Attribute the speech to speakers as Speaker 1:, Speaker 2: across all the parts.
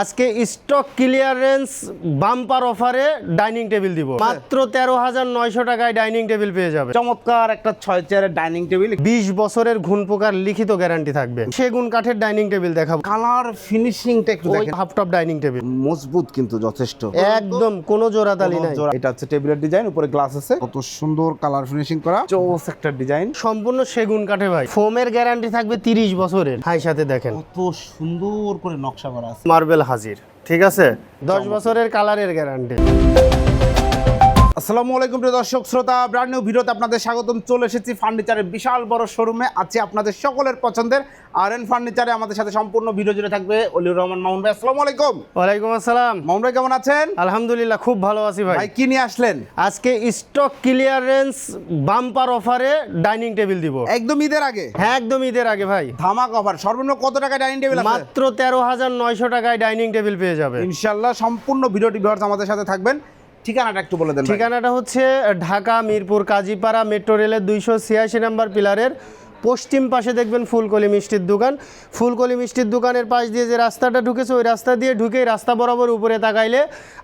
Speaker 1: আজকে stock clearance bumper অফারে dining table দিব। মাত্র তেরো হাজার নয়শো টাকায় ডাইনিং টেবিল পেয়ে যাবে।
Speaker 2: চমৎকার একটা ছয় চেয়ারের ডাইনিং টেবিল
Speaker 1: বিশ বছরের ঘুন পোকার লিখিত গ্যারান্টি থাকবে। সেগুন কাঠের ডাইনিং টেবিল দেখাবো।
Speaker 2: কালার ফিনিশিংটা একটু দেখেন।
Speaker 1: হাফ টপ ডাইনিং টেবিল
Speaker 2: মজবুত কিন্তু যথেষ্ট।
Speaker 1: একদম কোনো জোড়াতালি নাই।
Speaker 2: এটা হচ্ছে টেবিলের ডিজাইন উপরে গ্লাস আছে। কত সুন্দর কালার ফিনিশিং করা। চৌস একটা ডিজাইন
Speaker 1: সম্পূর্ণ সেগুন কাঠে ভাই। ফোমের গ্যারান্টি থাকবে তিরিশ বছরের। হাই সাথে দেখেন।
Speaker 2: কত সুন্দর করে নকশা করা আছে।
Speaker 1: মার্বেল হাজির। ঠিক আছে? দশ বছরের কালারের গ্যারান্টি
Speaker 2: আসসালামু আলাইকুম প্রিয় দর্শক শ্রোতা ব্র্যান্ড নিউ ভিডিওতে আপনাদের স্বাগতম। চলে এসেছি ফার্নিচারের বিশাল বড় শোরুমে আছে আপনাদের সকলের পছন্দের আর এন ফার্নিচারে আমাদের সাথে সম্পূর্ণ ভিডিও জুড়ে থাকবে অলিউর রহমান মামুন ভাই। আসসালামু আলাইকুম।
Speaker 1: ওয়ালাইকুম আসসালাম।
Speaker 2: মামুন ভাই কেমন আছেন?
Speaker 1: আলহামদুলিল্লাহ খুব ভালো আছি ভাই।
Speaker 2: ভাই কি নিয়ে আসলেন?
Speaker 1: আজকে স্টক ক্লিয়ারেন্স বাম্পার অফারে ডাইনিং টেবিল দিব।
Speaker 2: একদম ঈদের আগে?
Speaker 1: হ্যাঁ একদম ঈদের আগে ভাই।
Speaker 2: ধামাক অফার সর্বনিম্ন কত টাকায় ডাইনিং টেবিল আছে?
Speaker 1: মাত্র তেরো হাজার নয়শো টাকায় ডাইনিং টেবিল পেয়ে যাবে
Speaker 2: ইনশাল্লাহ সম্পূর্ণ ভিডিওটি ভিউয়ার্স আমাদের সাথে থাকবেন। ঠিকানাটা একটু বলে দেন
Speaker 1: ঠিকানাটা হচ্ছে ঢাকা, মিরপুর, কাজীপাড়া, মেট্রো রেলের দুইশো ছিয়াশি নাম্বার পিলারের পশ্চিম পাশে দেখবেন ফুলকলি মিষ্টির দোকান। ফুলকলি মিষ্টির দোকানের পাশ দিয়ে যে রাস্তাটা ঢুকেছে ওই রাস্তা দিয়ে ঢুকে রাস্তা বরাবর উপরে তাকাইলে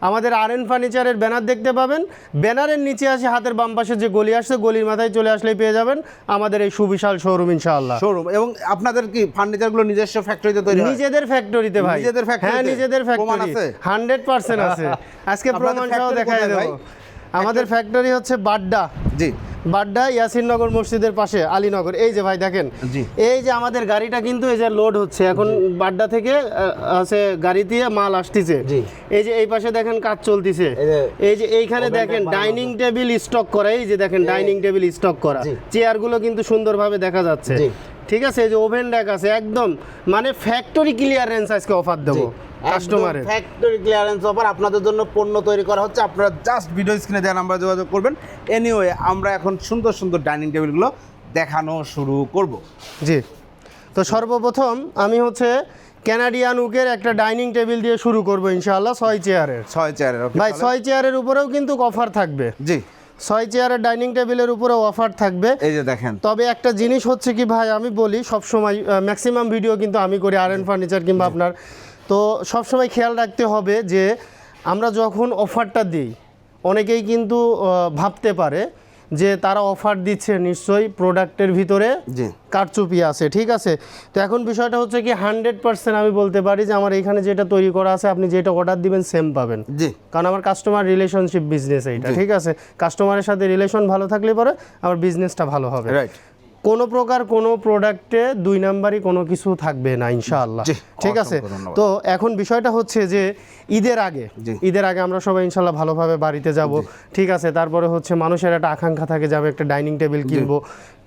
Speaker 1: আমাদের আর এন ফার্নিচারের ব্যানার দেখতে পাবেন। ব্যানারের নিচে আসে হাতের বাম পাশে যে গলি আসছে গলির মাথায় চলে আসলেই পেয়ে যাবেন আমাদের এই সুবিশাল শোরুম ইনশাআল্লাহ।
Speaker 2: শোরুম এবং আপনাদের কি ফার্নিচারগুলো নিজস্ব ফ্যাক্টরিতে তৈরি
Speaker 1: নিজেদের ফ্যাক্টরিতে ভাই।
Speaker 2: নিজেদের factory
Speaker 1: হ্যাঁ নিজেদের ফ্যাক্টরি
Speaker 2: আছে?
Speaker 1: হান্ড্রেড পার্সেন্ট আছে। আজকে প্রমাণ সহ দেখাই দেবো।
Speaker 2: ভাই?
Speaker 1: আমাদের ফ্যাক্টরি হচ্ছে বাড্ডা।
Speaker 2: জি।
Speaker 1: বাড্ডা ইয়াসিননগর মসজিদের পাশে আলীনগর। এই যে ভাই দেখেন এই যে আমাদের গাড়িটা কিন্তু এই যে লোড হচ্ছে। এখন বাড্ডা থেকে আছে গাড়ি দিয়ে মাল আসতেছে। এই যে এই পাশে দেখেন কাজ চলতেছে।
Speaker 2: এই যে
Speaker 1: এইখানে দেখেন ডাইনিং টেবিল স্টক করা। এই যে দেখেন ডাইনিং টেবিল স্টক করা। চেয়ারগুলো কিন্তু সুন্দরভাবে দেখা যাচ্ছে। ঠিক আছে এই যে ওভেন ড্যাক আছে একদম মানে ফ্যাক্টরি ক্লিয়ারেন্স আজকে অফার দেবো কাস্টমারের
Speaker 2: ফ্যাক্টরি ক্লিয়ারেন্স অফার আপনাদের জন্য পণ্য তৈরি করা হচ্ছে আপনারা জাস্ট ভিডিও স্ক্রিনে দেওয়া নাম্বার যোগাযোগ করবেন। এনিওয়ে আমরা এখন সুন্দর সুন্দর ডাইনিং টেবিলগুলো দেখানো শুরু করব।
Speaker 1: জি তো সর্বপ্রথম আমি হচ্ছে ক্যানাডিয়ান উকের একটা ডাইনিং টেবিল দিয়ে শুরু করব ইনশাআল্লাহ ছয় চেয়ারের
Speaker 2: ছয় চেয়ারের
Speaker 1: ভাই ছয় চেয়ারের উপরেও কিন্তু অফার থাকবে।
Speaker 2: জি।
Speaker 1: ছয় চেয়ারের ডাইনিং টেবিলের উপরে অফার থাকবে।
Speaker 2: এই যে দেখেন।
Speaker 1: তবে একটা জিনিস হচ্ছে কি ভাই আমি বলি সবসময় ম্যাক্সিমাম ভিডিও কিন্তু আমি করি আর এন ফার্নিচার কিংবা আপনার। তো সবসময় খেয়াল রাখতে হবে যে আমরা যখন অফারটা দিই অনেকেই কিন্তু ভাবতে পারে যে তারা অফার দিচ্ছে নিশ্চয়ই প্রোডাক্টের ভিতরে কারচুপি আছে ঠিক আছে? তো এখন বিষয়টা হচ্ছে কি হান্ড্রেড পার্সেন্ট আমি বলতে পারি যে আমার এখানে যেটা তৈরি করা আছে আপনি যেটা অর্ডার দিবেন সেম পাবেন। কারণ আমার কাস্টমার রিলেশনশিপ বিজনেস এইটা ঠিক আছে? কাস্টমারের সাথে রিলেশন ভালো থাকলে পরে আমার বিজনেসটা ভালো হবে।
Speaker 2: রাইট
Speaker 1: কোনো প্রকার কোনো প্রোডাক্টে দুই নাম্বারই কোনো কিছু থাকবে না ইনশাআল্লাহ। ঠিক আছে? তো এখন বিষয়টা হচ্ছে যে ঈদের আগে ঈদের আগে আমরা সবাই ইনশাল্লাহ ভালোভাবে বাড়িতে যাব। ঠিক আছে তারপরে হচ্ছে মানুষের একটা আকাঙ্ক্ষা থাকে যাবে একটা ডাইনিং টেবিল কিনবো।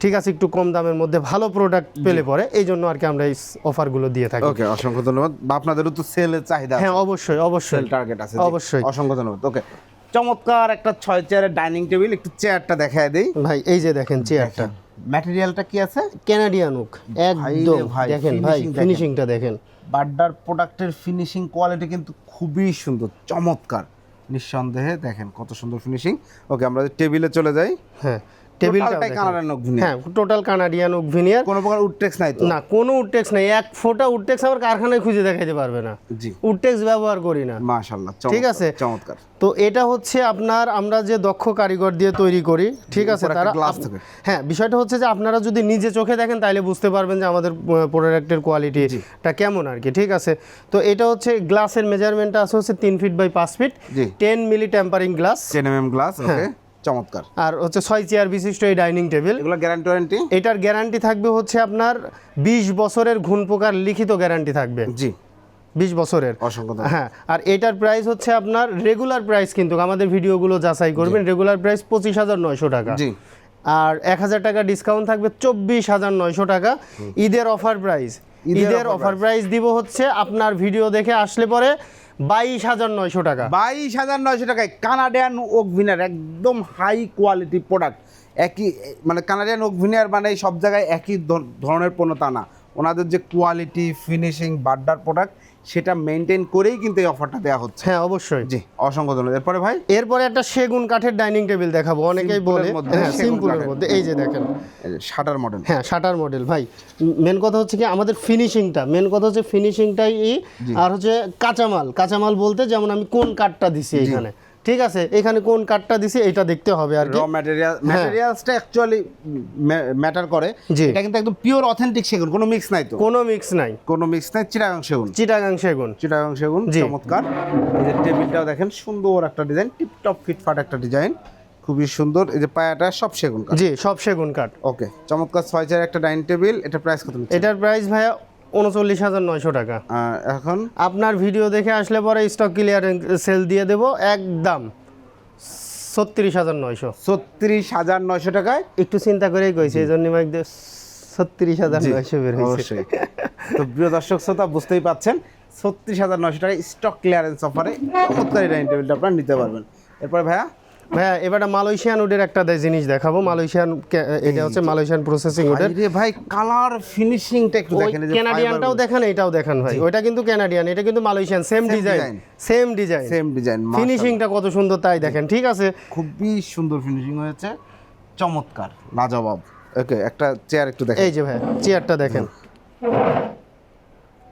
Speaker 1: ঠিক আছে একটু কম দামের মধ্যে ভালো প্রোডাক্ট পেলে পরে এই জন্য আর কি আমরা এই অফারগুলো দিয়ে থাকি।
Speaker 2: ওকে অসংখ্য ধন্যবাদ। বা আপনাদেরও তো সেলের চাহিদা
Speaker 1: হ্যাঁ অবশ্যই অবশ্যই।
Speaker 2: সেল টার্গেট আছে
Speaker 1: অবশ্যই।
Speaker 2: অসংখ্য ধন্যবাদ। ওকে চমৎকার একটা ছয় চেয়ারের ডাইনিং টেবিল একটু চেয়ারটা দেখায় দেই।
Speaker 1: ভাই এই যে দেখেন চেয়ারটা।
Speaker 2: ম্যাটেরিয়ালটা কি আছে?
Speaker 1: ক্যানাডিয়ান ওক একদম।
Speaker 2: ভাই,
Speaker 1: দেখেন ভাই। ফিনিশিংটা দেখেন।
Speaker 2: বাড্ডার প্রোডাক্টের ফিনিশিং কোয়ালিটি কিন্তু খুবই সুন্দর চমৎকার। নিঃসন্দেহে দেখেন কত সুন্দর ফিনিশিং ওকে আমরা টেবিলে চলে যাই।
Speaker 1: হ্যাঁ। টেবিলটা
Speaker 2: টোটালটাই কানাডান
Speaker 1: হ্যাঁ টোটাল কানাডিয়ান ওক
Speaker 2: কোনো প্রকার উডটেক্স নাই তো।
Speaker 1: না কোনো উডটেক্স নেই। এক ফোঁটা উডটেক্স আমার কারখানায় খুঁজে দেখাইতে পারবে না।
Speaker 2: জি।
Speaker 1: উডটেক্স ব্যবহার করি না।
Speaker 2: মাশাআল্লাহ
Speaker 1: ঠিক আছে।
Speaker 2: চমৎকার।
Speaker 1: তো এটা হচ্ছে আপনার আমরা যে দক্ষ কারিগর দিয়ে তৈরি করি ঠিক আছে? তারা। হ্যাঁ বিষয়টা হচ্ছে যে আপনারা যদি নিজে চোখে দেখেন তাহলে বুঝতে পারবেন যে আমাদের প্রোডাক্টের কোয়ালিটিটা কেমন আর কি ঠিক আছে? তো এটা হচ্ছে গ্লাসের মেজারমেন্টটা আছে হচ্ছে তিন ফিট বাই পাঁচ feet ten milli tempering glass
Speaker 2: ten M M glass
Speaker 1: হ্যাঁ।
Speaker 2: ওকে চমৎকার।
Speaker 1: আর হচ্ছে ছয় চেয়ার বিশিষ্ট এই ডাইনিং টেবিল।
Speaker 2: এগুলো গ্যারান্টি ওয়ারেন্টি
Speaker 1: এটার গ্যারান্টি থাকবে হচ্ছে আপনার বিশ বছরের ঘুণ পোকার লিখিত গ্যারান্টি থাকবে।
Speaker 2: জি।
Speaker 1: বিশ বছরের।
Speaker 2: অসংখ্য
Speaker 1: হ্যাঁ আর এটার প্রাইস হচ্ছে আপনার রেগুলার প্রাইস কিন্তু আমাদের ভিডিওগুলো যাচাই করবেন রেগুলার প্রাইস পঁচিশ হাজার নয়শো টাকা।
Speaker 2: জি।
Speaker 1: আর এক হাজার টাকা ডিসকাউন্ট থাকবে চব্বিশ হাজার নয়শো টাকা। ঈদের অফার প্রাইস
Speaker 2: ঈদের
Speaker 1: ঈদের অফার প্রাইস দিব হচ্ছে আপনার ভিডিও দেখে আসলে পরে বাইশ হাজার নয়শো টাকা।
Speaker 2: বাইশ হাজার নয়শো টাকায় কানাডিয়ান ওকভিনার একদম হাই কোয়ালিটি প্রোডাক্ট একই মানে কানাডিয়ান ওকভিনার মানে সব জায়গায় একই ধরনের পণ্য তা না। ওনাদের যে কোয়ালিটি ফিনিশিং বাড্ডার প্রোডাক্ট সেটা মেনটেন করেই কিন্তু এই অফারটা দেওয়া হচ্ছে।
Speaker 1: হ্যাঁ অবশ্যই।
Speaker 2: জি অসংখ্য ধন্যবাদ। এরপরে ভাই?
Speaker 1: এরপরে একটা সেগুন কাঠের ডাইনিং টেবিল দেখাবো। অনেকেই বলে হ্যাঁ সিম্পলের মধ্যে। এই যে দেখেন।
Speaker 2: শাটার মডেল
Speaker 1: হ্যাঁ শাটার মডেল ভাই। মেন কথা হচ্ছে কি আমাদের ফিনিশিংটা মেন কথা হচ্ছে ফিনিশিংটাই আর হচ্ছে কাঁচামাল। কাঁচামাল বলতে যেমন আমি কোন কাঠটা দিছি এখানে। ঠিক আছে এখানে কোন কাঠটা দিছি এটা দেখতে হবে আর
Speaker 2: র ম্যাটেরিয়াল ম্যাটেরিয়ালসটা অ্যাকচুয়ালি ম্যাটার করে। এটা কিন্তু একদম পিওর অথেন্টিক সেগুন কোনো মিক্স নাই তো।
Speaker 1: কোনো মিক্স নাই।
Speaker 2: কোনো মিক্স নাই চিটাগাং সেগুন।
Speaker 1: চিটাগাং সেগুন।
Speaker 2: চিটাগাং সেগুন। চমৎকার। এই যে টেবিলটাও দেখেন সুন্দর একটা ডিজাইন টিপটপ ফিটফাট একটা ডিজাইন খুবই সুন্দর। এই যে পায়াটা সব সেগুন কাঠ
Speaker 1: জি সব সেগুন কাঠ
Speaker 2: ওকে চমৎকার ছয় চার একটা ডাইনিং টেবিল এটা প্রাইস কত
Speaker 1: এটার প্রাইস ভাইয়া উনচল্লিশ হাজার নয়শো টাকা।
Speaker 2: এখন?
Speaker 1: আপনার ভিডিও দেখে আসলে পরে স্টক ক্লিয়ার সেল দিয়ে দেবো একদম ছত্রিশ হাজার নয়শো।
Speaker 2: ছত্রিশ হাজার নয়শো টাকায়?
Speaker 1: একটু চিন্তা করেই কইছি এই জন্য মাইক ছত্রিশ হাজার নয়শো বের হয়েছে।
Speaker 2: তো প্রিয় দর্শক শ্রোতা বুঝতেই পাচ্ছেন ছত্রিশ হাজার নয়শো টাকায় স্টক ক্লিয়ারেন্স অফারে চমৎকার ডাইনিং টেবিলটা আপনারা নিতে পারবেন। এরপর ভাইয়া?
Speaker 1: ভাইয়া এবারে মালয়েশিয়ান উডের একটা জিনিস দেখাবো। মালয়েশিয়ান এটা হচ্ছে মালয়েশিয়ান প্রসেসিং উডের।
Speaker 2: রে ভাই কালার ফিনিশিংটা একটু দেখেন
Speaker 1: ক্যানাডিয়ানটাও দেখান এটাও দেখান ভাই। ওইটা কিন্তু ক্যানাডিয়ান এটা কিন্তু Malaysian. Same design same design
Speaker 2: same design
Speaker 1: ফিনিশিংটা কত সুন্দর তাই দেখেন ঠিক আছে?
Speaker 2: খুবই সুন্দর ফিনিশিং হয়েছে। চমৎকার লাজবাব। ওকে একটা চেয়ার একটু দেখেন।
Speaker 1: এই যে ভাই চেয়ারটা দেখেন।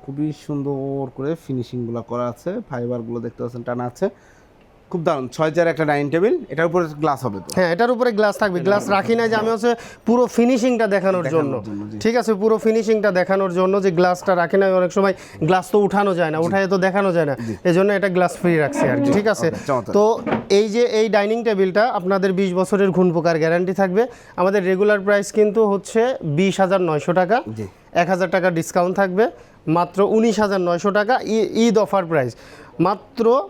Speaker 2: খুবই সুন্দর করে ফিনিশিংগুলো করা আছে। ফাইবারগুলো দেখতে পাচ্ছেন টানা আছে। খুব দারুণ ছয় চার একটা ডাইনিং টেবিল এটার উপরে গ্লাস হবে তো।
Speaker 1: হ্যাঁ এটার উপরে গ্লাস থাকবে। গ্লাস রাখি না যে আমি হচ্ছে পুরো ফিনিশিংটা দেখানোর জন্য। ঠিক আছে পুরো ফিনিশিংটা দেখানোর জন্য যে গ্লাসটা রাখি না অনেক সময় গ্লাস তো উঠানো যায় না উঠায় তো দেখানো যায় না। এই জন্য এটা গ্লাস ফ্রি রাখছি আর কি ঠিক আছে? তো এই যে এই ডাইনিং টেবিলটা আপনাদের বিশ বছরের ঘুণ পোকার গ্যারান্টি থাকবে। আমাদের রেগুলার প্রাইস কিন্তু হচ্ছে বিশ হাজার নয়শো টাকা। এক হাজার টাকা ডিসকাউন্ট থাকবে। মাত্র উনিশ হাজার নয়শো টাকা ই- ঈদ অফার প্রাইস মাত্র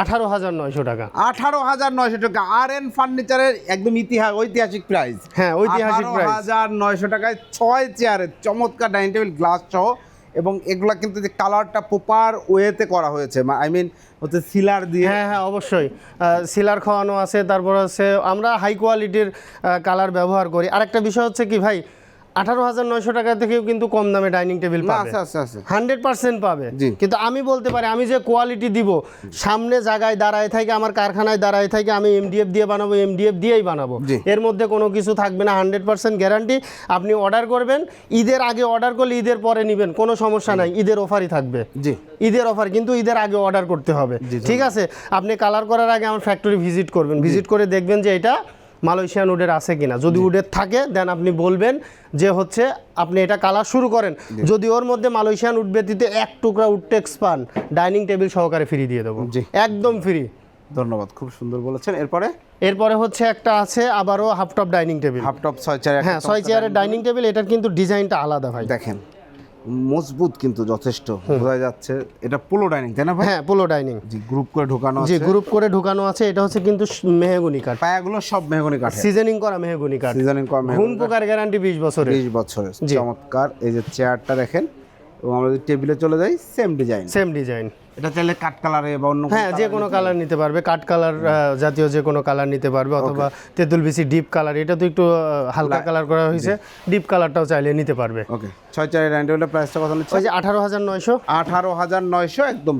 Speaker 1: আঠারো হাজার নয়শো টাকা।
Speaker 2: আঠারো হাজার নয়শো টাকা। আর এন ফার্নিচারের একদম ইতিহাস ঐতিহাসিক প্রাইস
Speaker 1: হ্যাঁ, ঐতিহাসিক price।
Speaker 2: হাজার নয়শো টাকায় ছয় চেয়ারের চমৎকার ডাইনিং টেবিল গ্লাস সহ এবং এগুলা কিন্তু যে কালারটা প্রপার ওয়েতে করা হয়েছে। আই মিন হচ্ছে সিলার দিয়ে।
Speaker 1: হ্যাঁ হ্যাঁ অবশ্যই। সিলার খাওয়ানো আছে তারপর হচ্ছে আমরা হাই কোয়ালিটির কালার ব্যবহার করি। আরেকটা বিষয় হচ্ছে কি ভাই আঠারো হাজার নয়শো টাকা থেকেও কিন্তু কম দামে ডাইনিং টেবিল পাবে। হান্ড্রেড পার্সেন্ট পাবে। কিন্তু আমি বলতে পারি আমি যে কোয়ালিটি দিব সামনে জায়গায় দাঁড়ায় থাকে আমার কারখানায় দাঁড়ায় থাকে আমি এমডিএফ দিয়ে বানাবো এমডিএফ দিয়েই বানাবো। এর মধ্যে কোনো কিছু থাকবে না হান্ড্রেড পার্সেন্ট গ্যারান্টি। আপনি অর্ডার করবেন ঈদের আগে অর্ডার করলে ঈদের পরে নেবেন কোনো সমস্যা নাই ঈদের অফারই থাকবে।
Speaker 2: জি।
Speaker 1: ঈদের অফার কিন্তু ঈদের আগে অর্ডার করতে হবে। ঠিক আছে? আপনি কালার করার আগে আমার ফ্যাক্টরি ভিজিট করবেন। ভিজিট করে দেখবেন যে এটা মালয়েশিয়ান উডের আছে কিনা? যদি উডের থাকে দেন আপনি বলবেন যে হচ্ছে আপনি এটা কালার শুরু করেন। যদি ওর মধ্যে মালয়েশিয়ান উড ব্যতীত এক টুকরা উড টেক্স পান ডাইনিং টেবিল সহকারে ফ্রি দিয়ে দেবো। একদম ফ্রি
Speaker 2: ধন্যবাদ খুব সুন্দর বলেছেন। এরপরে?
Speaker 1: এরপরে হচ্ছে একটা আছে আবারও half top dining table
Speaker 2: half top ছয় চেয়ার
Speaker 1: হ্যাঁ ছয় চেয়ারের ডাইনিং টেবিল এটার কিন্তু ডিজাইনটা আলাদা ভাই।
Speaker 2: দেখেন। মজবুত কিন্তু যথেষ্ট। বোঝা যাচ্ছে এটা পোলো ডাইনিং তাই না ভাই?
Speaker 1: হ্যাঁ পোলো ডাইনিং।
Speaker 2: জি গ্রুপ করে ঢোকানো আছে।
Speaker 1: জি গ্রুপ করে ঢোকানো আছে এটা হচ্ছে কিন্তু মেহগুনি কাঠ।
Speaker 2: পায়াগুলো সব মেহগনি কাঠ
Speaker 1: সিজনিং করা মেহগনি কাঠ।
Speaker 2: সিজনিং করা মেহগনি
Speaker 1: ঘুম প্রকার গ্যারান্টি বিশ বছরের।
Speaker 2: বিশ বছরের।
Speaker 1: জি।
Speaker 2: চমৎকার। এই যে চেয়ারটা দেখেন এবং আমরা যদি টেবিলে চলে যাই সেম ডিজাইন
Speaker 1: সেম ডিজাইন
Speaker 2: এটা চাইলে কাঠ কালারে বা অন্য
Speaker 1: হ্যাঁ যে কোনো কালার নিতে পারবে। কাঠ কালার জাতীয় যে কোনো কালার নিতে পারবে অথবা তেঁতুল বিসি ডিপ কালার এটা তো একটু হালকা কালার করা হয়েছে। ডিপ কালারটাও চাইলে নিতে পারবে।
Speaker 2: ওকে ছয় চারের টেবিলের প্রাইসটা কত নিচ্ছে?
Speaker 1: ওই যে আঠারো হাজার নয়শো।
Speaker 2: আঠারো হাজার নয়শো একদম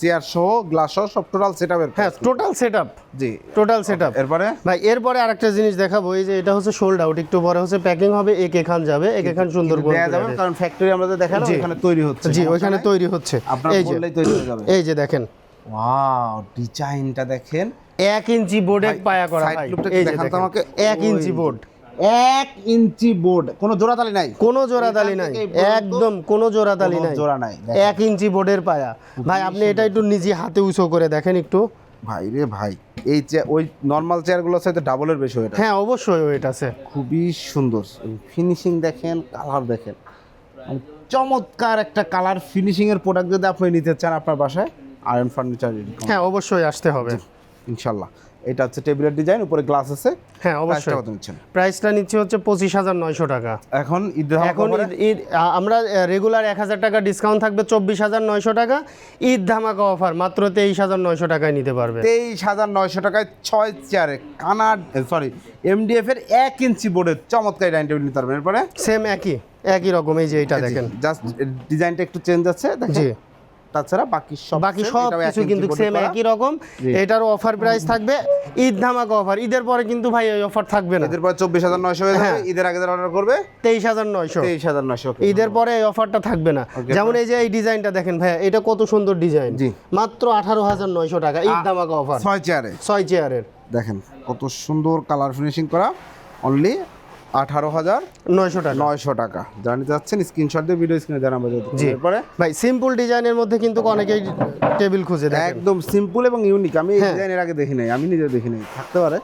Speaker 2: চেয়ার সহ গ্লাস সহ সব টোটাল সেট আপের
Speaker 1: হ্যাঁ টোটাল সেট আপ
Speaker 2: জি।
Speaker 1: টোটাল সেট আপ
Speaker 2: এরপরে?
Speaker 1: ভাই এরপরে আরেকটা জিনিস দেখাবো এই যে এটা হচ্ছে সোল্ড আউট একটু পরে হচ্ছে প্যাকিং হবে এক এখান যাবে এক এখান সুন্দর করে
Speaker 2: যাবে কারণ ফ্যাক্টরি আমরা যে দেখালাম
Speaker 1: জি।
Speaker 2: এখানে তৈরি হচ্ছে।
Speaker 1: জি ওইখানে তৈরি হচ্ছে।
Speaker 2: আপনার বললেই তৈরি
Speaker 1: এই যে দেখেন।
Speaker 2: ওয়াও ডিজাইনটা দেখেন।
Speaker 1: এক ইঞ্চি বোর্ডে পায়া করা ভাই। এই যে
Speaker 2: দেখান আমাকে।
Speaker 1: এক ইঞ্চি বোর্ড
Speaker 2: এক ইঞ্চি বোর্ড কোনো জোড়াতালি নাই?
Speaker 1: কোনো জোড়াতালি নাই। একদম কোনো জোড়াতালি নাই।
Speaker 2: জোড়া নাই,
Speaker 1: এক ইঞ্চি বোর্ডের পায়া। ভাই আপনি এটা একটু নিজে হাতে উঁচু করে দেখেন একটু।
Speaker 2: ভাই রে ভাই এই চেয়ার ওই নর্মাল চেয়ারগুলোর সাথে ডাবলের বেশি এটা
Speaker 1: হ্যাঁ অবশ্যই ওয়েট আছে।
Speaker 2: খুবই সুন্দর। ফিনিশিং দেখেন কালার দেখেন। মানে চমৎকার একটা কালার ফিনিশিং এর প্রোডাক্ট যদি আপনি নিতে চান আপনার বাসায় আয়রন ফার্নিচার
Speaker 1: হ্যাঁ অবশ্যই আসতে হবে।
Speaker 2: ইনশাল্লাহ। এটা হচ্ছে টেবিলের ডিজাইন উপরে গ্লাস আছে।
Speaker 1: হ্যাঁ অবশ্যই।
Speaker 2: কত নিচ্ছেন?
Speaker 1: প্রাইসটা নিচ্ছে হচ্ছে পঁচিশ হাজার নয়শো টাকা।
Speaker 2: এখন ঈদ
Speaker 1: এখন ঈদ আমরা রেগুলার এক হাজার টাকা ডিসকাউন্ট থাকবে চব্বিশ হাজার নয়শো টাকা। ঈদ ধামাকা অফার মাত্র তেইশ হাজার নয়শো টাকায় নিতে পারবে।
Speaker 2: তেইশ হাজার নয়শো টাকায় ছয় চেয়ারে কানাড সরি এমডিএফ এর এক ইঞ্চি বোর্ডের চমৎকার ডাইনিং টেবিল নিতে পারবেন। এরপরে?
Speaker 1: সেম একই একই রকম এই যে এইটা দেখেন।
Speaker 2: জাস্ট ডিজাইনটা একটু চেঞ্জ আছে
Speaker 1: জি।
Speaker 2: কাঠটা ছাড়া বাকি সব
Speaker 1: বাকি সব কিছু কিন্তু সেম একই রকম।
Speaker 2: জি।
Speaker 1: এটারও অফার প্রাইস থাকবে। ঈদ ধামাকা অফার ঈদের পরে কিন্তু ভাই এই অফার থাকবে না।
Speaker 2: এদের পরে চব্বিশ হাজার নয়শো হয়ে
Speaker 1: হ্যাঁ।
Speaker 2: ঈদের আগে যারা অর্ডার করবে
Speaker 1: তেইশ হাজার নয়শো।
Speaker 2: তেইশ হাজার নয়শো
Speaker 1: ঈদের পরে এই অফারটা থাকবে না। যেমন এই যে এই ডিজাইনটা দেখেন ভাইয়া এটা কত সুন্দর ডিজাইন। মাত্র আঠারো হাজার নয়শো টাকা। ঈদ ধামাকা অফার
Speaker 2: ছয় চেয়ারে
Speaker 1: ছয় চেয়ারের
Speaker 2: দেখেন কত সুন্দর কালার ফিনিশিং করা। অনলি আঠারো হাজার
Speaker 1: নয়শো টাকা।
Speaker 2: নয়শো টাকা। যারা নিতে যাচ্ছেন স্ক্রিনশট দিয়ে ভিডিও স্ক্রিনে নাম্বার
Speaker 1: জি।
Speaker 2: এরপরে
Speaker 1: ভাই সিম্পল ডিজাইনের মধ্যে কিন্তু অনেকেই টেবিল খুঁজে দেখেন।
Speaker 2: একদম সিম্পল এবং ইউনিক আমি এই
Speaker 1: হ্যাঁ।
Speaker 2: ডিজাইনের আগে দেখি নাই আমি নিজে দেখি নাই। থাকতে পারে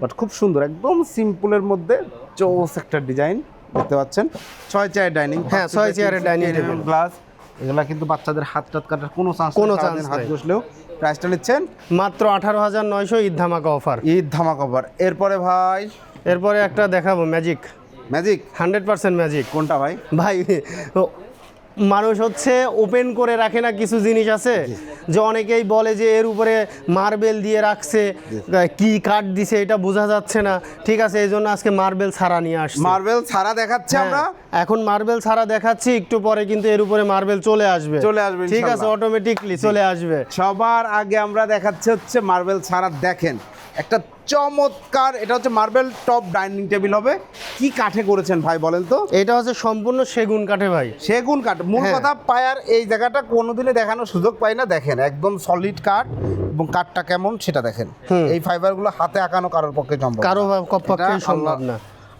Speaker 2: বাট খুব সুন্দর একদম সিম্পলের মধ্যে চৌস একটা ডিজাইন দেখতে পাচ্ছেন। ছয় চেয়ার ডাইনিং
Speaker 1: হ্যাঁ, ছয় চেয়ারের dining table।
Speaker 2: গ্লাস এগুলা কিন্তু বাচ্চাদের হাত টাত কাটার কোনো চান্স
Speaker 1: কোনো chance
Speaker 2: হাত। বসলেও প্রাইসটা নিচ্ছেন?
Speaker 1: মাত্র আঠারো হাজার নয়শো ঈদ ধামাকা অফার
Speaker 2: ঈদ ধামাক অফার এরপরে ভাই
Speaker 1: এরপরে একটা দেখাবো magic
Speaker 2: magic
Speaker 1: hundred percent magic
Speaker 2: কোনটা ভাই?
Speaker 1: ভাই মানুষ হচ্ছে ওপেন করে রাখে না কিছু জিনিস আছে? যে অনেকেই বলে যে এর উপরে মার্বেল দিয়ে রাখছে কি কাঠ দিছে এটা বোঝা যাচ্ছে না। ঠিক আছে এই জন্য আজকে মার্বেল ছাড়া নিয়ে আসছে।
Speaker 2: মার্বেল ছাড়া দেখাচ্ছে আমরা?
Speaker 1: হ্যাঁ, এখন মার্বেল ছাড়া দেখাচ্ছি একটু পরে কিন্তু এর উপরে মার্বেল চলে আসবে।
Speaker 2: চলে আসবে
Speaker 1: ঠিক আছে। অটোমেটিকলি চলে আসবে।
Speaker 2: সবার আগে আমরা দেখাচ্ছে হচ্ছে মার্বেল ছাড়া দেখেন। একটা চমৎকার এটা হচ্ছে মার্বেল টপ ডাইনিং টেবিল হবে। কি কাঠে করেছেন ভাই বলেন তো?
Speaker 1: এটা হচ্ছে সম্পূর্ণ সেগুন কাঠে ভাই।
Speaker 2: সেগুন কাঠ। মূল
Speaker 1: হ্যাঁ।
Speaker 2: কথা পায়ার এই জায়গাটা কোনোদিনে দেখানোর সুযোগ পাই না দেখেন একদম সলিড কাঠ এবং কাঠটা কেমন সেটা দেখেন। এই ফাইবারগুলো হাতে আঁকানো কারোর পক্ষে সম্ভব
Speaker 1: কারও পক্ষে সম্ভব না।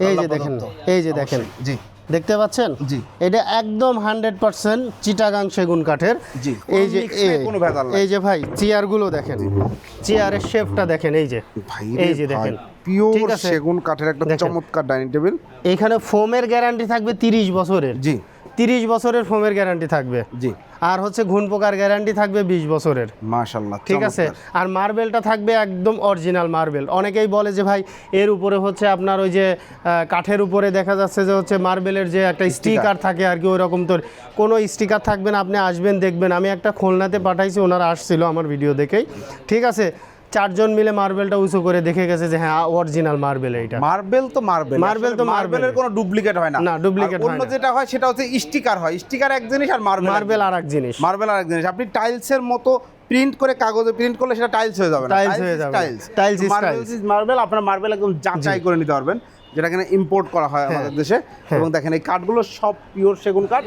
Speaker 1: এই যে দেখেন এই যে দেখেন।
Speaker 2: জি।
Speaker 1: দেখতে পাচ্ছেন?
Speaker 2: জি।
Speaker 1: এটা একদম হান্ড্রেড পার্সেন্ট চিটাগাং সেগুন কাঠের।
Speaker 2: জি,
Speaker 1: এই যে এই- যে ভাই চেয়ারগুলো দেখেন। চেয়ারের শেপটা দেখেন এই যে।
Speaker 2: ভাই
Speaker 1: এই যে দেখেন।
Speaker 2: পিওর সেগুন কাঠের একটা চমৎকার ডাইনিং টেবিল।
Speaker 1: এখানে ফোমের গ্যারান্টি থাকবে তিরিশ বছরের।
Speaker 2: জি।
Speaker 1: তিরিশ বছরের ফোমের গ্যারান্টি থাকবে।
Speaker 2: জি।
Speaker 1: আর হচ্ছে ঘুন পোকার গ্যারান্টি থাকবে বিশ বছরের।
Speaker 2: মাশাল্লাহ
Speaker 1: ঠিক আছে? আর মার্বেলটা থাকবে একদম অরিজিনাল মার্বেল। অনেকেই বলে যে ভাই এর উপরে হচ্ছে আপনার ওই যে কাঠের উপরে দেখা যাচ্ছে যে হচ্ছে মার্বেলের যে একটা স্টিকার। থাকে আর কি ওই রকম তোর। কোনো স্টিকার থাকবে না আপনি আসবেন দেখবেন। আমি একটা খুলনাতে পাঠাইছি ওনারা আসছিল আমার ভিডিও দেখেই। ঠিক আছে? চারজন মিলে মার্বেলটা উঁচু করে দেখে গেছে যে হ্যাঁ অরিজিনাল মার্বেল এইটা।
Speaker 2: মার্বেল তো মার্বেল।
Speaker 1: মার্বেল তো
Speaker 2: মার্বেলের। কোনো ডুপ্লিকেট হয় না।
Speaker 1: না,
Speaker 2: ডুপ্লিকেট অন্য
Speaker 1: হয় না।
Speaker 2: যেটা হয় সেটা হচ্ছে স্টিকার হয়। স্টিকার এক জিনিস আর মার্বেল
Speaker 1: মার্বেল আর এক জিনিস।
Speaker 2: মার্বেল আর এক জিনিস। আপনি টাইলসের মতো প্রিন্ট করে কাগজে প্রিন্ট করলে সেটা টাইলস হয়ে যাবে
Speaker 1: টাইলস হয়ে যাবে। Tiles is tiles.
Speaker 2: মার্বেল আপনার মার্বেল একদম যাচাই করে নিতে পারবেন যেটা কিনা ইম্পোর্ট করা হয় আমাদের দেশে।
Speaker 1: হ্যাঁ।
Speaker 2: এবং দেখেন এই কাঠগুলো সব পিওর সেগুন কাঠ।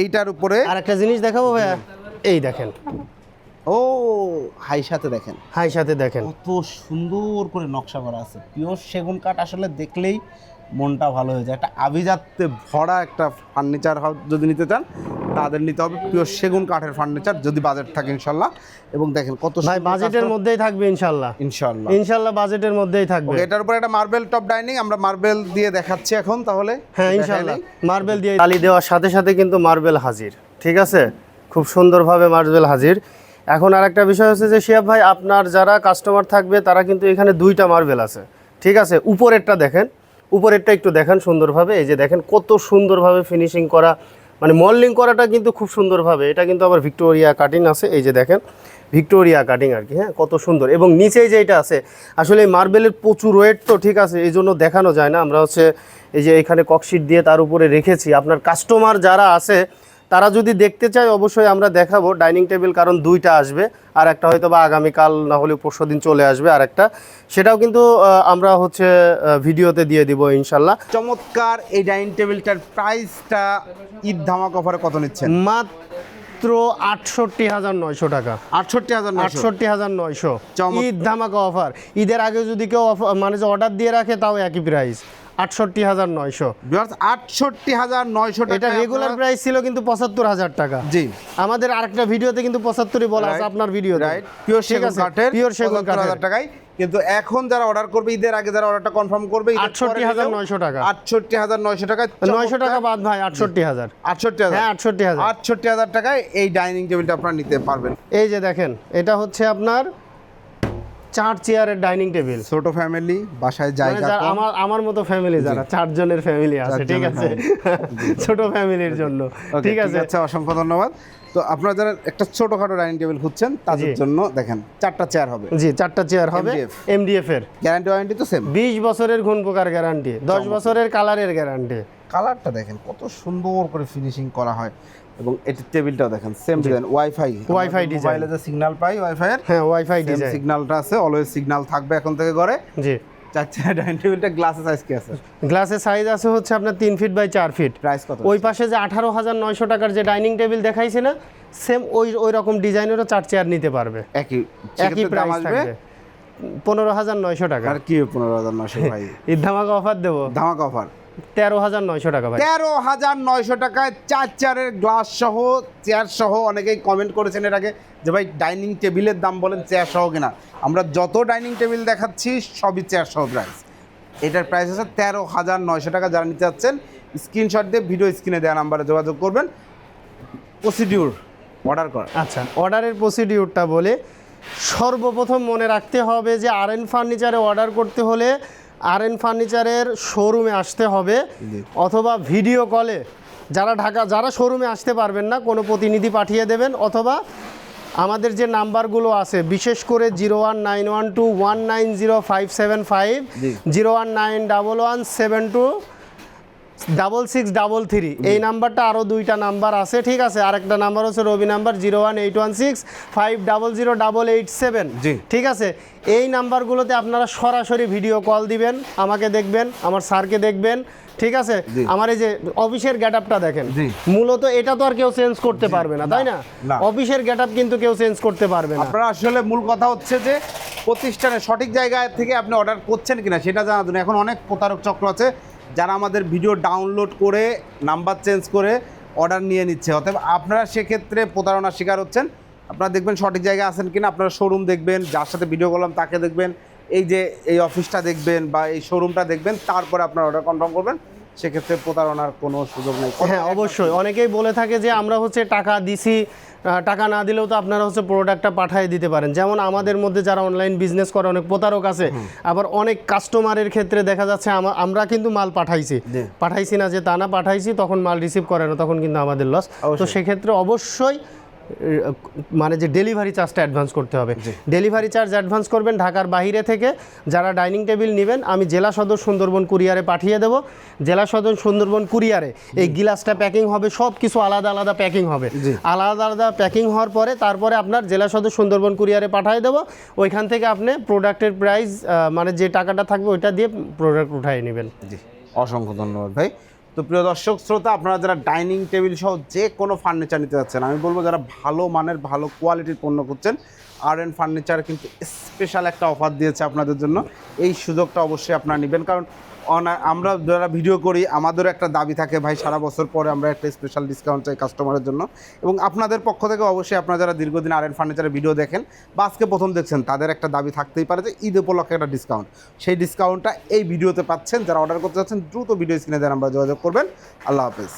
Speaker 2: এইটার উপরে
Speaker 1: আর একটা জিনিস দেখাবো ভাইয়া? এই দেখেন।
Speaker 2: ও হাই সাথে দেখেন।
Speaker 1: হাই সাথে দেখেন।
Speaker 2: কত সুন্দর করে নকশা করা আছে। পিওর সেগুন কাঠ আসলে দেখলেই মনটা ভালো হয়ে যায়। একটা আভিজাত্যে ভরা একটা ফার্নিচার যদি নিতে চান তাদের নিতে হবে পিওর সেগুন কাঠের ফার্নিচার যদি বাজেট থাকে ইনশাল্লাহ। এবং দেখেন কত
Speaker 1: ভাই বাজেটের মধ্যেই থাকবে ইনশাল্লাহ।
Speaker 2: ইনশাল্লাহ।
Speaker 1: ইনশাল্লাহ বাজেটের মধ্যেই থাকবে।
Speaker 2: এটার উপরে একটা মার্বেল টপ ডাইনিং আমরা মার্বেল দিয়ে দেখাচ্ছি এখন তাহলে
Speaker 1: হ্যাঁ ইনশাল্লাহ। মার্বেল দিয়ে তালি দেওয়ার সাথে সাথে কিন্তু মার্বেল হাজির ঠিক আছে? খুব সুন্দরভাবে মার্বেল হাজির। এখন আর একটা বিষয় হচ্ছে যে, শিয়াব ভাই, আপনার যারা কাস্টমার থাকবে, তারা কিন্তু এখানে দুইটা মার্বেল আছে। ঠিক আছে? উপরেরটা দেখেন। উপরেরটা একটু দেখেন সুন্দরভাবে। এই যে দেখেন কত সুন্দরভাবে ফিনিশিং করা। মানে মল্ডিং করাটা কিন্তু খুব সুন্দরভাবে। এটা কিন্তু আবার ভিক্টোরিয়া কাটিং আছে। এই যে দেখেন ভিক্টোরিয়া কাটিং আর কি হ্যাঁ? কত সুন্দর। এবং নিচে যে এটা আছে, আসলে এই মার্বেলের প্রচুর ওয়েট তো ঠিক আছে, এই জন্য দেখানো যায় না। আমরা হচ্ছে এই যে এখানে ককশিট দিয়ে তার উপরে রেখেছি। আপনার কাস্টমার যারা আছে তারা যদি দেখতে চায় অবশ্যই আমরা দেখাবো ডাইনিং টেবিল কারণ দুইটা আসবে। আর একটা হয়তো বা আগামীকাল না হলে পরশু দিন চলে আসবে আর একটা সেটাও কিন্তু আমরা হচ্ছে ভিডিওতে দিয়ে দিব ইনশাল্লাহ
Speaker 2: চমৎকার এই ডাইনিং টেবিলটার প্রাইসটা ঈদ ধামাক অফারে কত নিচ্ছেন?
Speaker 1: মাত্র আটষট্টি হাজার নয়শো টাকা।
Speaker 2: আটষট্টি হাজার
Speaker 1: আটষট্টি হাজার নয়শো। ঈদ ধামাকা অফার। ঈদের আগে যদি কেউ মানে যে অর্ডার দিয়ে রাখে তাও একই প্রাইস আটষট্টি হাজার নয়শো।
Speaker 2: আটষট্টি হাজার নয়শো
Speaker 1: এটা রেগুলার প্রাইস ছিল কিন্তু পঁচাত্তর হাজার টাকা।
Speaker 2: জি।
Speaker 1: আমাদের আরেকটা ভিডিওতে কিন্তু পঁচাত্তরই বলা আছে আপনার ভিডিও
Speaker 2: রাইট পিওর সেগুন কাঠের
Speaker 1: পিওর সেগুন
Speaker 2: হাজার
Speaker 1: কাঠের।
Speaker 2: টাকায় কিন্তু এখন যারা অর্ডার করবে ঈদের আগে যারা অর্ডারটা কনফার্ম করবে
Speaker 1: 68,900 টাকা।
Speaker 2: আটষট্টি হাজার নয়শো টাকা।
Speaker 1: নয়শো টাকা বাদ ভাই আটষট্টি হাজার।
Speaker 2: আটষট্টি হাজার।
Speaker 1: হ্যাঁ আটষট্টি হাজার।
Speaker 2: আটষট্টি হাজার টাকায় এই ডাইনিং টেবিলটা আপনারা নিতে পারবেন।
Speaker 1: এই যে দেখেন এটা হচ্ছে আপনার চার চেয়ারের ডাইনিং টেবিল
Speaker 2: ছোট ফ্যামিলি বাসায়
Speaker 1: মানে
Speaker 2: জায়গা
Speaker 1: যারা আমার আমার মতো ফ্যামিলি যারা চারজনের ফ্যামিলি আছে ঠিক আছে? ছোট ফ্যামিলির জন্য। ঠিক আছে?
Speaker 2: আচ্ছা অসংখ্য ধন্যবাদ। তো আপনারা যারা একটা ছোটখাটো ডাইনিং টেবিল খুঁজছেন তাদের জন্য দেখেন চারটা চেয়ার হবে।
Speaker 1: জি চারটা চেয়ার হবে এমডিএফ এর।
Speaker 2: গ্যারান্টি ওয়ারেন্টি তো সেম
Speaker 1: বিশ বছরের ঘুণ পোকার গ্যারান্টি দশ বছরের কালারের গ্যারান্টি
Speaker 2: কালারটা দেখেন কত সুন্দর করে ফিনিশিং করা হয়। এবং এটির টেবিলটাও দেখেন same design wifi
Speaker 1: Wi-Fi design।
Speaker 2: মোবাইলে যে সিগন্যাল পাই ওয়াইফাই এর
Speaker 1: হ্যাঁ ওয়াইফাই ডিজাইন
Speaker 2: সিগন্যালটা আছে অলওয়েজ সিগন্যাল থাকবে এখন থেকে ঘরে।
Speaker 1: জি।
Speaker 2: চার চার ডাইনিং টেবিলটা গ্লাসের সাইজ কি আছে?
Speaker 1: গ্লাসের সাইজ আছে হচ্ছে আপনার তিন ফিট বাই চার ফিট
Speaker 2: প্রাইস কত
Speaker 1: ওই পাশে যে আঠারো হাজার নয়শো টাকার যে ডাইনিং টেবিল দেখাইছি না সেম ওই ওই রকম ডিজাইনেরও চার চেয়ার নিতে পারবে।
Speaker 2: একই
Speaker 1: একই প্রাইস থাকবে। পনেরো হাজার নয়শো টাকা।
Speaker 2: আর কি পনেরো হাজার নয়শো ভাই?
Speaker 1: ধামাকা অফার দেবো।
Speaker 2: ধামাকা অফার
Speaker 1: তেরো হাজার নয়শো টাকা ভাই।
Speaker 2: তেরো হাজার নয়শো টাকায় চার চেয়ারের গ্লাস সহ চেয়ার সহ অনেকেই কমেন্ট করেছেন এর আগে যে ভাই ডাইনিং টেবিলের দাম বলেন চেয়ার সহ কিনা। আমরা যত ডাইনিং টেবিল দেখাচ্ছি সবই চেয়ার সহ প্রাইস এটার প্রাইস আছে তেরো হাজার নয়শো টাকা যারা নিতে চাচ্ছেন স্ক্রিনশট দিয়ে ভিডিও স্ক্রিনে দেওয়া নাম্বারে যোগাযোগ করবেন। প্রসিডিউর অর্ডার করা।
Speaker 1: আচ্ছা অর্ডারের প্রসিডিউরটা বলে সর্বপ্রথম মনে রাখতে হবে যে আর এন ফার্নিচারে অর্ডার করতে হলে আর এন ফার্নিচারের শোরুমে আসতে হবে অথবা ভিডিও কলে যারা ঢাকা যারা শোরুমে আসতে পারবেন না কোনো প্রতিনিধি পাঠিয়ে দেবেন অথবা আমাদের যে নাম্বারগুলো আছে বিশেষ করে zero one nine one two one nine zero five seven five zero one nine double one seven two double six double three. এই নাম্বারটা আরও দুইটা নাম্বার আছে ঠিক আছে? আরেকটা নাম্বার হচ্ছে Robi number zero one eight one six five double zero double eight seven.
Speaker 2: জি।
Speaker 1: ঠিক আছে? এই নাম্বারগুলোতে আপনারা সরাসরি ভিডিও কল দিবেন আমাকে দেখবেন আমার স্যারকে দেখবেন ঠিক আছে? আমার এই যে অফিসের গেট আপটা দেখেন মূলত এটা তো আর কেউ চেঞ্জ করতে পারবে না তাই না। অফিসের গেট আপ কিন্তু কেউ চেঞ্জ করতে পারবে না।
Speaker 2: আপনারা আসলে মূল কথা হচ্ছে যে প্রতিষ্ঠানের সঠিক জায়গায় থেকে আপনি অর্ডার করছেন কিনা সেটা জানার জন্য। এখন অনেক প্রতারক চক্র আছে যারা আমাদের ভিডিও ডাউনলোড করে, নাম্বার চেঞ্জ করে অর্ডার নিয়ে নিচ্ছে। অতএব আপনারা সেক্ষেত্রে প্রতারণার শিকার হচ্ছেন। আপনারা দেখবেন সঠিক জায়গায় আছেন কিনা, আপনারা শোরুম দেখবেন, যার সাথে ভিডিও করলাম তাকে দেখবেন, এই যে এই অফিসটা দেখবেন বা এই শোরুমটা দেখবেন, তারপরে আপনারা অর্ডার কনফার্ম করবেন। সেক্ষেত্রে প্রতারণার কোনো সুযোগ নেই।
Speaker 1: হ্যাঁ অবশ্যই। অনেকেই বলে থাকে যে আমরা হচ্ছে টাকা দিছি টাকা না দিলেও তো আপনারা হচ্ছে প্রোডাক্টটা পাঠিয়ে দিতে পারেন। যেমন আমাদের মধ্যে যারা অনলাইন বিজনেস করে অনেক প্রতারক আছে আবার অনেক কাস্টমারের ক্ষেত্রে দেখা যাচ্ছে আমরা কিন্তু মাল পাঠাইছি। পাঠাইছি না যে তা না পাঠাইছি তখন মাল রিসিভ করে না তখন কিন্তু আমাদের লস তো সেক্ষেত্রে অবশ্যই মানে যে ডেলিভারি চার্জটা অ্যাডভান্স করতে হবে। ডেলিভারি চার্জ অ্যাডভান্স করবেন ঢাকার বাইরে থেকে। যারা ডাইনিং টেবিল নেবেন আমি জেলা সদর সুন্দরবন কুরিয়ারে পাঠিয়ে দেবো। জেলা সদর সুন্দরবন কুরিয়ারে এই গিলাসটা প্যাকিং হবে সব কিছু আলাদা আলাদা প্যাকিং হবে। আলাদা আলাদা প্যাকিং হওয়ার পরে তারপরে আপনার জেলা সদর সুন্দরবন কুরিয়ারে পাঠিয়ে দেবো। ওইখান থেকে আপনি প্রোডাক্টের প্রাইস মানে যে টাকাটা থাকবে ওইটা দিয়ে প্রোডাক্ট উঠাই নেবেন।
Speaker 2: জি অসংখ্য ধন্যবাদ ভাই। তো প্রিয় দর্শক, শ্রোতা, আপনারা যারা ডাইনিং টেবিল সহ যে কোনো ফার্নিচার নিতে যাচ্ছেন, আমি বলব যারা ভালো মানের, ভালো কোয়ালিটির পণ্য করছেন আর এন ফার্নিচার কিন্তু স্পেশাল একটা অফার দিয়েছে আপনাদের জন্য। এই সুযোগটা অবশ্যই আপনারা নেবেন। কারণ আমরা যারা ভিডিও করি, আমাদেরও একটা দাবি থাকে, ভাই, সারা বছর পরে আমরা একটা স্পেশাল ডিসকাউন্ট চাই কাস্টমারের জন্য। এবং আপনাদের পক্ষ থেকে অবশ্যই আপনারা যারা দীর্ঘদিন আর এন ফার্নিচারের ভিডিও দেখেন বা আজকে প্রথম দেখছেন, তাদের একটা দাবি থাকতেই পারে যে ঈদ উপলক্ষে একটা ডিসকাউন্ট সেই ডিসকাউন্টটা এই ভিডিওতে পাচ্ছেন। যারা অর্ডার করতে চাচ্ছেন দ্রুত ভিডিও স্ক্রিনে দেন আমরা যোগাযোগ করবেন। আল্লাহ হাফেজ।